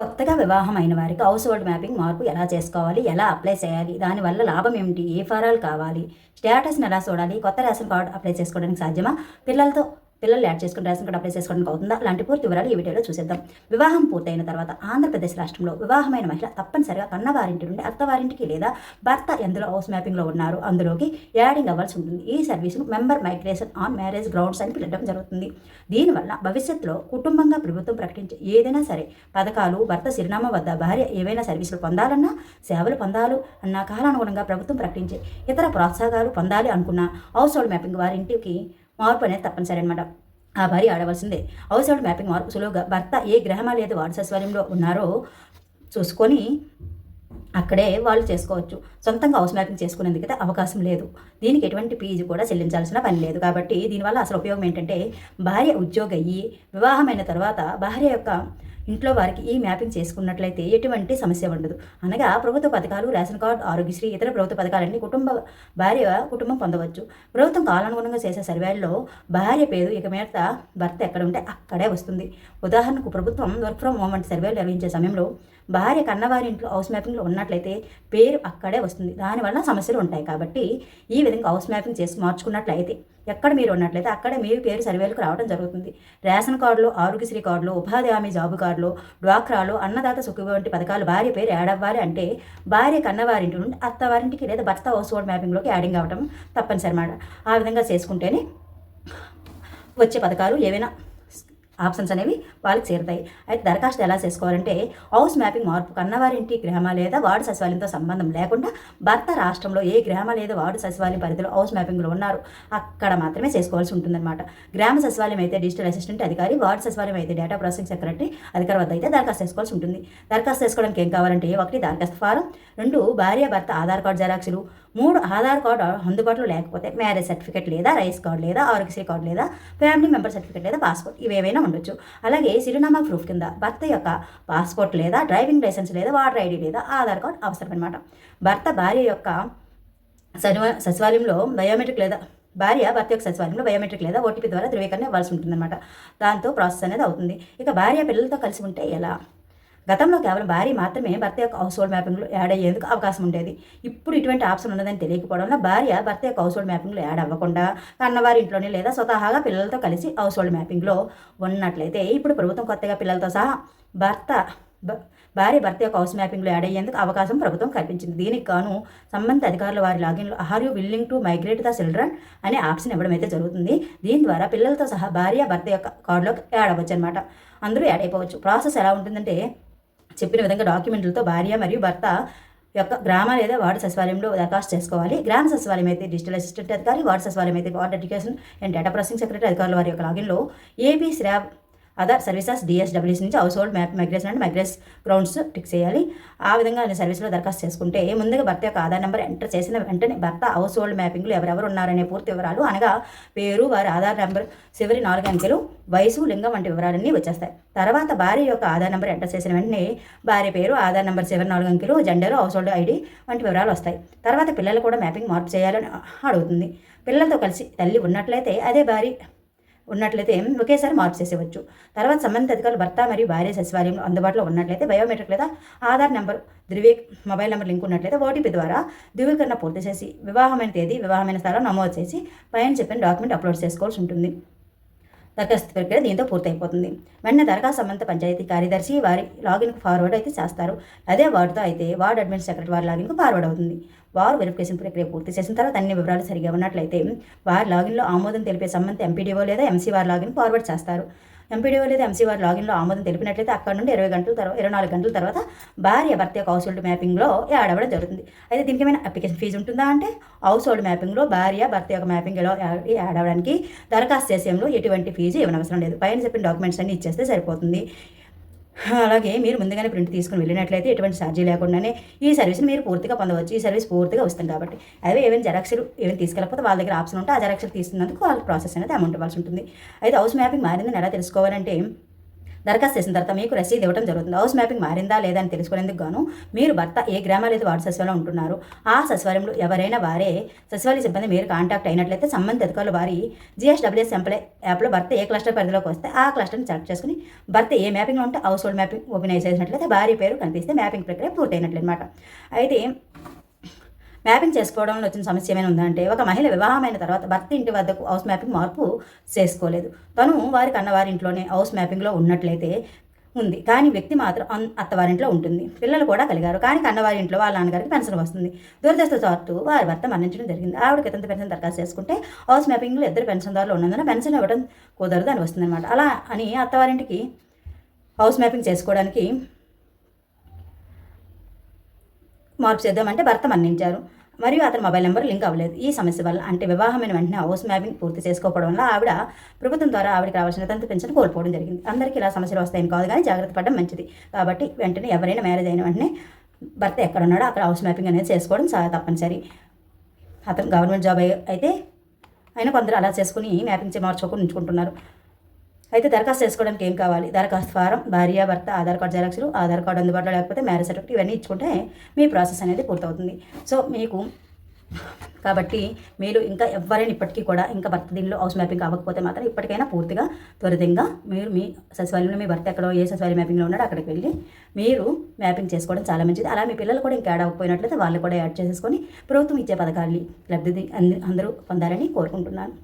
కొత్తగా వివాహం అయిన వారికి హౌస్ హోల్డ్ మ్యాపింగ్ మార్పు ఎలా చేసుకోవాలి ఎలా అప్లై చేయాలి దానివల్ల లాభం ఏమిటి ఏ ఫారాలు కావాలి స్టేటస్ని ఎలా చూడాలి కొత్త రేషన్ కార్డు అప్లై చేసుకోవడానికి సాధ్యమా పిల్లలతో పిల్లలు యాడ్ చేసుకుని రేషన్ కార్డు అప్లై చేసుకోవడానికి అవుతుందా? లాంటి పూర్తి వివరాలు ఈ వీడియోలో చూసేద్దాం. వివాహం పూర్తయిన తర్వాత ఆంధ్రప్రదేశ్ రాష్ట్రంలో వివాహమైన మహిళ తప్పనిసరిగా కన్నవారింటి నుండి అత్తవారింటికి లేదా భర్త ఎందులో హౌస్ మ్యాపింగ్లో ఉన్నారు అందులోకి యాడింగ్ అవ్వాల్సి ఉంటుంది. ఈ సర్వీసును member migration on marriage grounds అని పిలవడం జరుగుతుంది. దీనివల్ల భవిష్యత్తులో కుటుంబంగా ప్రభుత్వం ప్రకటించే ఏదైనా సరే పథకాలు భర్త చిరునామా వద్ద భార్య ఏవైనా సర్వీసులు పొందాలన్నా సేవలు పొందాలి అన్న కాలానుగుణంగా ప్రభుత్వం ప్రకటించే ఇతర ప్రోత్సాహకాలు పొందాలి అనుకున్న హౌస్ హోల్డ్ మ్యాపింగ్ వారింటికి మార్పు అనేది తప్పనిసరి అనమాట ఆ భార్య ఆడవలసిందే. హౌస్ హోల్డ్ మ్యాపింగ్ మార్పు సులువుగా భర్త ఏ గ్రహమా లేదు వార్డు ఉన్నారో చూసుకొని అక్కడే వాళ్ళు చేసుకోవచ్చు. సొంతంగా హౌస్ మ్యాపింగ్ చేసుకునేందుకు అయితే అవకాశం లేదు. దీనికి ఎటువంటి ఫీజు కూడా చెల్లించాల్సిన పని లేదు. కాబట్టి దీనివల్ల అసలు ఉపయోగం ఏంటంటే భార్య ఉద్యోగి అయ్యి వివాహమైన తర్వాత భార్య యొక్క ఇంట్లో వారికి ఈ మ్యాపింగ్ చేసుకున్నట్లయితే ఎటువంటి సమస్య ఉండదు. అనగా ప్రభుత్వ పథకాలు రేషన్ కార్డు ఆరోగ్యశ్రీ ఇతర ప్రభుత్వ పథకాలన్నీ కుటుంబ భార్య కుటుంబం పొందవచ్చు. ప్రభుత్వం కాలానుగుణంగా చేసే సర్వేల్లో భార్య పేరు ఇక మీద భర్త ఎక్కడ ఉంటే అక్కడే వస్తుంది. ఉదాహరణకు ప్రభుత్వం వర్క్ ఫ్రమ్ హోమ్ వంటి సర్వేలు నిర్వహించే సమయంలో భార్య కన్నవారి ఇంట్లో హౌస్ మ్యాపింగ్లో ఉన్నట్లయితే పేరు అక్కడే వస్తుంది. దానివల్ల సమస్యలు ఉంటాయి. కాబట్టి ఈ విధంగా హౌస్ మ్యాపింగ్ చేసి మార్చుకున్నట్లయితే ఎక్కడ మీరు ఉన్నట్లయితే అక్కడ మీ పేరు సర్వేలకు రావడం జరుగుతుంది. రేషన్ కార్డులో ఆరోగ్యశ్రీ కార్డులో ఉపాధి హామీ జాబు కార్డులో డ్వాక్రాలో అన్నదాత సుఖ వంటి పథకాలు భార్య పేరు యాడ్ అవ్వాలి అంటే భార్య కన్నవారింటి నుండి అత్తవారింటికి లేదా భర్త హౌస్ హోల్డ్ మ్యాపింగ్లోకి యాడింగ్ అవ్వడం తప్పనిసరి అన్నమాట ఆ విధంగా చేసుకుంటేనే వచ్చే పథకాలు ఏవైనా ఆప్షన్స్ అనేవి వాళ్ళకి చేరుతాయి. అయితే దరఖాస్తు ఎలా చేసుకోవాలంటే హౌస్ మ్యాపింగ్ మార్పు కన్నవారింటి గ్రామ లేదా వార్డు సచివాలయంతో సంబంధం లేకుండా భర్త రాష్ట్రంలో ఏ గ్రామ లేదా వార్డు సచివాలయం పరిధిలో హౌస్ మ్యాపింగ్లో ఉన్నారు అక్కడ మాత్రమే చేసుకోవాల్సి ఉంటుందన్నమాట. గ్రామ సచివాలయం అయితే డిజిటల్ అసిస్టెంట్ అధికారి వార్డు సచివాలయం అయితే డేటా ప్రాసెసింగ్ సెక్రటరీ అధికారి వద్ద అయితే దరఖాస్తు చేసుకోవాల్సి ఉంటుంది. దరఖాస్తు చేసుకోవడానికి ఏం కావాలంటే ఒకటి దరఖాస్తు ఫారం రెండు భార్య భర్త ఆధార్ కార్డు జెరాక్సులు మూడు ఆధార్ కార్డు అందుబాటులో లేకపోతే మ్యారేజ్ సర్టిఫికేట్ లేదా రైస్ కార్డు లేదా ఆరోగ్యశ్రీ కార్డు లేదా ఫ్యామిలీ మెంబర్ సర్టిఫికేట్ లేదా పాస్పోర్ట్ ఇవేవైనా ఉండొచ్చు. అలాగే చిరునామా ప్రూఫ్ కింద భర్త యొక్క పాస్పోర్ట్ లేదా డ్రైవింగ్ లైసెన్స్ లేదా వాటర్ ఐడి లేదా ఆధార్ కార్డు అవసరం అనమాట భర్త భార్య యొక్క సచివ సచివాలయంలో బయోమెట్రిక్ లేదా భార్య భర్త యొక్క సచివాలయంలో బయోమెట్రిక్ లేదా ఓటీపీ ద్వారా ధృవీకరణ ఇవ్వాల్సి ఉంటుందన్నమాట. దాంతో ప్రాసెస్ అనేది అవుతుంది. ఇక భార్య పిల్లలతో కలిసి ఉంటే ఎలా? గతంలో కేవలం భార్య మాత్రమే భర్త యొక్క హౌస్ హోల్డ్ మ్యాపింగ్లో యాడ్ అయ్యేందుకు అవకాశం ఉండేది. ఇప్పుడు ఇటువంటి ఆప్షన్ ఉన్నదని తెలియకపోవడం వల్ల భార్య భర్త యొక్క హౌస్ హోల్డ్ మ్యాపింగ్లో యాడ్ అవ్వకుండా కన్నవారి ఇంట్లోనే లేదా స్వతహాగా పిల్లలతో కలిసి హౌస్ హోల్డ్ మ్యాపింగ్లో ఉన్నట్లయితే ఇప్పుడు ప్రభుత్వం కొత్తగా పిల్లలతో సహా భర్త భ- భార్య భర్త యొక్క హౌస్ మ్యాపింగ్లో యాడ్ అయ్యేందుకు అవకాశం ప్రభుత్వం కల్పించింది. దీనికి గాను సంబంధిత అధికారుల వారి లాగిన్లో are you willing to migrate the children అనే ఆప్షన్ ఇవ్వడం అయితే జరుగుతుంది. దీని ద్వారా పిల్లలతో సహా భార్య భర్త యొక్క కార్డులోకి యాడ్ అవ్వచ్చు అనమాట అందరూ యాడ్ అయిపోవచ్చు. ప్రాసెస్ ఎలా ఉంటుందంటే చెప్పిన విధంగా డాక్యుమెంట్లతో భార్య మరియు భర్త యొక్క గ్రామ లేదా వార్డు సచివాలయంలో దరఖాస్తు చేసుకోవాలి. గ్రామ సచివాలయం అయితే డిజిటల్ అసిస్టెంట్ అధికారి వార్డు సచివాలయం అయితే ward education and data processing secretary అధికారుల వారి యొక్క లాగిన్లో ఏపీ శ్రాబ్ అదర్ సర్వీసెస్ డిఎస్డబ్ల్యూస్ నుంచి household map migration and migrates grounds tick చేయాలి. ఆ విధంగా అనే సర్వీస్లో దరఖాస్తు చేసుకుంటే ముందుగా భర్త యొక్క ఆధార్ నెంబర్ ఎంటర్ చేసిన వెంటనే భర్త హౌస్ హోల్డ్ మ్యాపింగ్లో ఎవరెవరు ఉన్నారనే పూర్తి వివరాలు అనగా పేరు వారి ఆధార్ నెంబర్ చివరి నాలుగు అంకెలు వయసు లింగం వంటి వివరాలన్నీ వచ్చేస్తాయి. తర్వాత భార్య యొక్క ఆధార్ నెంబర్ ఎంటర్ చేసిన వెంటనే భార్య పేరు ఆధార్ నెంబర్ చివరి నాలుగు అంకెలు జెండర్ హౌస్ హోల్డ్ ఐడి వంటి వివరాలు వస్తాయి. తర్వాత పిల్లలు కూడా మ్యాపింగ్ మార్పు చేయాలని అడుగుతుంది. పిల్లలతో కలిసి తల్లి ఉన్నట్లయితే అదే భార్య ఉన్నట్లయితే ఒకేసారి మార్పు చేసేవచ్చు. తర్వాత సంబంధిత అధికారులు భర్త మరియు భార్య సచివాలయంలో అందుబాటులో ఉన్నట్లయితే బయోమెట్రిక్ లేదా ఆధార్ నెంబర్ ధృవీ మొబైల్ నెంబర్ లింక్ ఉన్నట్లయితే ఓటీపీ ద్వారా ధృవీకరణ పూర్తి చేసి వివాహమైన తేదీ వివాహమైన స్థలం నమోదు చేసి పైన చెప్పిన డాక్యుమెంట్ అప్లోడ్ చేసుకోవాల్సి ఉంటుంది. దరఖాస్తు ప్రక్రియ దీంతో పూర్తయిపోతుంది. వెంటనే దరఖాస్తు సంబంధిత పంచాయతీ కార్యదర్శి వారి లాగిన్కు ఫార్వర్డ్ అయితే చేస్తారు. అదే వార్డుతో అయితే వార్డు అడ్మిన్ సెక్రటరీ వారి లాగిన్కు ఫార్వర్డ్ అవుతుంది. వారు వెరిఫికేషన్ ప్రక్రియ పూర్తి చేసిన తర్వాత అన్ని వివరాలు సరిగా ఉన్నట్లయితే వారి లాగిన్లో ఆమోదం తెలిపే సంబంధిత ఎంపీడీఓ లేదా ఎంసీ వారి లాగిన్ ఫార్వర్డ్ చేస్తారు. ఎంపీడీఓ లేదా ఎంసీ వారి లాగిన్లో ఆమోదం తెలిపినట్లయితే అక్కడ నుండి ఇరవై గంటల తర్వాత ఇరవై నాలుగు గంటల తర్వాత భార్య భర్త యొక్క హౌస్ హోల్డ్ మ్యాపింగ్లో ఏడవడం జరుగుతుంది. అయితే దీనికి ఏమైనా అప్లికేషన్ ఫీజు ఉంటుందా అంటే హౌస్ హోల్డ్ మ్యాపింగ్లో భార్య భర్త యొక్క మ్యాపింగ్లో యాడ్ యాడ్ అవ్వడానికి దరఖాస్తు చేసేయంలో ఎటువంటి ఫీజు ఇవ్వనవసరం లేదు. పైన చెప్పిన డాక్యుమెంట్స్ అన్ని ఇచ్చేస్తే సరిపోతుంది. అలాగే మీరు ముందుగానే ప్రింట్ తీసుకుని వెళ్ళినట్లయితే ఎటువంటి ఛార్జీ లేకుండానే ఈ సర్వీస్ని మీరు పూర్తిగా పొందవచ్చు. ఈ సర్వీస్ పూర్తిగా వస్తుంది కాబట్టి. అదే ఏమైనా జెరాక్స్లు ఏమైనా తీసుకెళ్ళకపోతే వాళ్ళ దగ్గర ఆప్షన్ ఉంటే ఆ జెరాక్స్లు తీసుకున్నందుకు వాళ్ళ ప్రాసెస్ అనేది అమౌంట్ ఇవ్వాల్సి ఉంటుంది. అయితే హౌస్ మ్యాపింగ్ మారిందని ఎలా తెలుసుకోవాలంటే దరఖాస్తు చేసిన తర్వాత మీకు రసీదు ఇవ్వడం జరుగుతుంది. హౌస్ మ్యాపింగ్ మారిందా లేదా అని తెలుసుకునేందుకు గాను మీరు భర్త ఏ గ్రామాలు అయితే వార్డు సచివాలయంలో ఉంటున్నారు. ఆ సచివాలయంలో ఎవరైనా వారే సచివాలయ సిబ్బంది మీరు కాంటాక్ట్ అయినట్లయితే సంబంధిత అధికారులు వారి జిఎస్డబ్ల్యూఎస్ ఎంప్లాయ్ యాప్లో భర్త ఏ క్లస్టర్ పరిధిలోకి వస్తే ఆ క్లస్టర్ని సెలెక్ట్ చేసుకుని భర్త ఏ మ్యాపింగ్లో ఉంటే హౌస్ హోల్డ్ మ్యాపింగ్ ఓపెన్ చేసినట్లయితే భార్య పేరు కనిపిస్తే మ్యాపింగ్ ప్రక్రియ పూర్తయినట్లు అనమాట అయితే మ్యాపింగ్ చేసుకోవడంలో వచ్చిన సమస్య ఏమైనా ఉందంటే ఒక మహిళ వివాహమైన తర్వాత భర్త ఇంటి వద్దకు హౌస్ మ్యాపింగ్ మార్పు చేసుకోలేదు. తను వారి కన్నవారింట్లోనే హౌస్ మ్యాపింగ్లో ఉన్నట్లయితే ఉంది. కానీ వ్యక్తి మాత్రం అన్- అత్తవారింట్లో ఉంటుంది. పిల్లలు కూడా కలిగారు. కానీ కన్నవారింట్లో వాళ్ళ నాన్నగారికి పెన్షన్ వస్తుంది. దురదృష్టవశాత్తు వారి భర్త మరణించడం జరిగింది. ఆవిడ కితంత పెన్షన్ దరఖాస్తు చేసుకుంటే హౌస్ మ్యాపింగ్లో ఇద్దరు పెన్షన్దారులు ఉన్నందున పెన్షన్ ఇవ్వడం కుదరదు అని వస్తుందన్నమాట. అలా అని అత్తవారింటికి హౌస్ మ్యాపింగ్ చేసుకోవడానికి మార్పు చేద్దామంటే భర్త మరణించారు మరియు అతని మొబైల్ నెంబర్ లింక్ అవ్వలేదు. ఈ సమస్య వల్ల అంటే వివాహమైన వెంటనే హౌస్ మ్యాపింగ్ పూర్తి చేసుకోవడం వల్ల ఆవిడ ప్రభుత్వం ద్వారా ఆవిడకి రావాల్సిన తంతు పెన్షన్ కోల్పోవడం జరిగింది. అందరికీ ఇలా సమస్యలు వస్తాయని కాదు కానీ జాగ్రత్త పడడం మంచిది. కాబట్టి వెంటనే ఎవరైనా మ్యారేజ్ అయిన వెంటనే భర్త ఎక్కడ ఉన్నాడో అక్కడ హౌస్ మ్యాపింగ్ అనేది చేసుకోవడం చాలా తప్పనిసరి. అతను గవర్నమెంట్ జాబ్ అయితే అయినా కొందరు అలా చేసుకుని మ్యాపింగ్ చే- మార్చుకోకుండా ఉంచుకుంటున్నారు. అయితే దరఖాస్తు చేసుకోవడానికి ఏం కావాలి? దరఖాస్తు ఫారం భార్య భర్త ఆధార్ కార్డు జెరాక్స్లు ఆధార్ కార్డు అందుబాటులో లేకపోతే మ్యారేజ్ సర్టిఫికేట్ ఇవన్నీ ఇచ్చుకుంటే మీ ప్రాసెస్ అనేది పూర్తవుతుంది. సో మీకు కాబట్టి మీరు ఇంకా ఎవరైనా ఇప్పటికీ కూడా ఇంకా భర్త దీనిలో హౌస్ మ్యాపింగ్ అవ్వకపోతే మాత్రం ఇప్పటికైనా పూర్తిగా త్వరితంగా మీరు మీ సచివాలయంలో మీ భర్త ఎక్కడో ఏ సచివాలయ మ్యాపింగ్లో ఉన్నాడో అక్కడికి వెళ్ళి మీరు మ్యాపింగ్ చేసుకోవడం చాలా మంచిది. అలా మీ పిల్లలు కూడా ఇంకా యాడ్ అవ్వకపోయినట్లయితే వాళ్ళు కూడా యాడ్ చేసేసుకొని ప్రభుత్వం ఇచ్చే పథకాన్ని లబ్ధి అంద- అందరూ పొందాలని కోరుకుంటున్నాను.